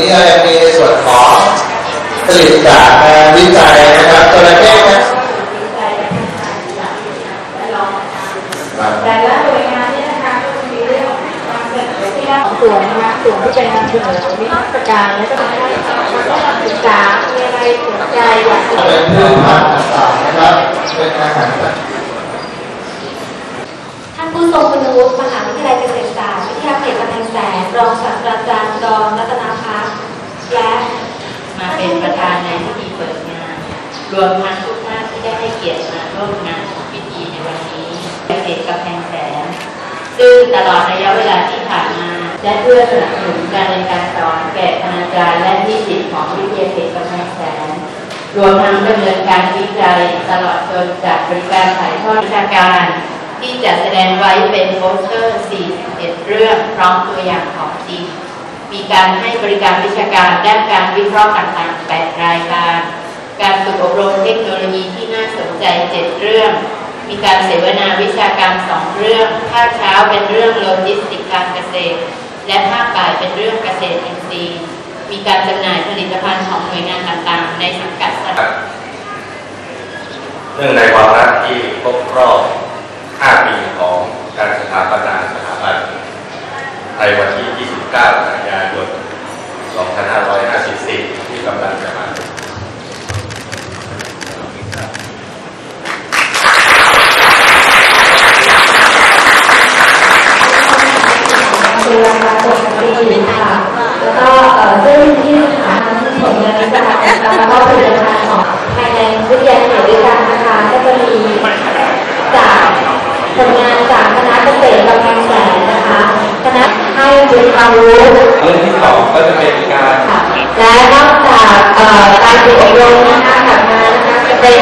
นี้เรายังมีในส่วนของผลิตจากงานวิจัยนะครับตัวละเก้นะแต่ละหน่วยงานเนี่ยนะคะก็จะมีเรื่องนำเสนอที่ด้านส่วนนะคะส่วนที่เป็นนำเสนอวิทยาการและก็ทำให้นักศึกษามีอะไรสนใจอยากจะเป็นพืชพันธุ์ต่างๆนะครับเป็นอาหารต่าท่านผู้ทรงคุณวุฒิมหาวิทยาลัยเกษตรศาสตร์วิทยาเขตกำแพงแสนรองศาสตราจารย์ดอนรัตนาพัฒน์ และมาเป็นประธานในพิธีเปิดงาน รวมทั้งทุกท่านที่ได้ให้เกียรติมาร่วมงานพิธีในวันนี้เขตกำแพงแสน ซึ่งตลอดระยะเวลาที่ผ่านมา และเพื่อสนับสนุนการเรียนการสอนแก่คณาจารย์และนิสิตของวิทยาเขตกำแพงแสน รวมทั้งดำเนินการวิจัยตลอดจนจัดบริการถ่ายทอดวิชาการที่จะแสดงไว้เป็นโปสเตอร์ 41 เรื่องพร้อมตัวอย่างของจริง มีการให้บริการวิชาการด้านการวิเคราะห์ต่างๆ 8 รายการ การฝึกอบรมเทคโนโลยีที่น่าสนใจ 7 เรื่อง มีการเสวนาวิชาการ 2 เรื่อง ภาคเช้าเป็นเรื่องโลจิสติกการเกษตร และภาคบ่ายเป็นเรื่องเกษตรอินทรีย์ มีการจำหน่ายผลิตภัณฑ์ของหน่วยงานต่างๆ ในสังกัดสถาเนื่องในวาระที่ครบรอบ 5 ปีของการสถาปนาสถาบัน ในวันที่ 29 กันยายน 2554 ที่กำลังจะมาเป็นราคาปกติค่ะแล้วก็เอ่อซึ่งที่สถาบันผลงานวิจัยนะคะแล้วก็ผลิตภัณฑ์ของภายในวิทยาเขตด้วยกันนะคะก็จะมีจากผลงาน ความรู้เรื่องที่สองก็จะเป็นการค่ะและนอกจากเอ่อการฝึกอบรมนะคะถัดมานะคะจะเป็น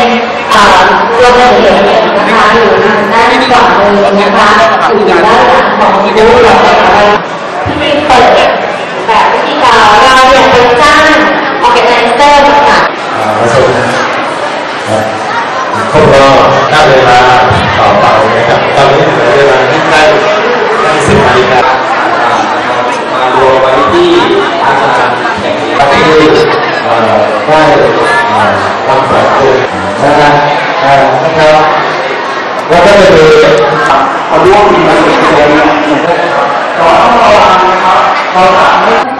เอ่อรวมเหรียญนะคะอยู่ทางด้านขวามือนะคะอยู่ด้านหลังของบูธเรานะคะที่มีเปิดแบบวิธีการเราอยากเป็นจ้างออแกไนเซอร์ นี้ที่เอ่อได้เอ่อวางสายคุณนะครับเอ่อนะครับแล้วก็จะมีพอร่วมมีมาถึงตรงนี้ก็ต้องระวังนะครับเราถาม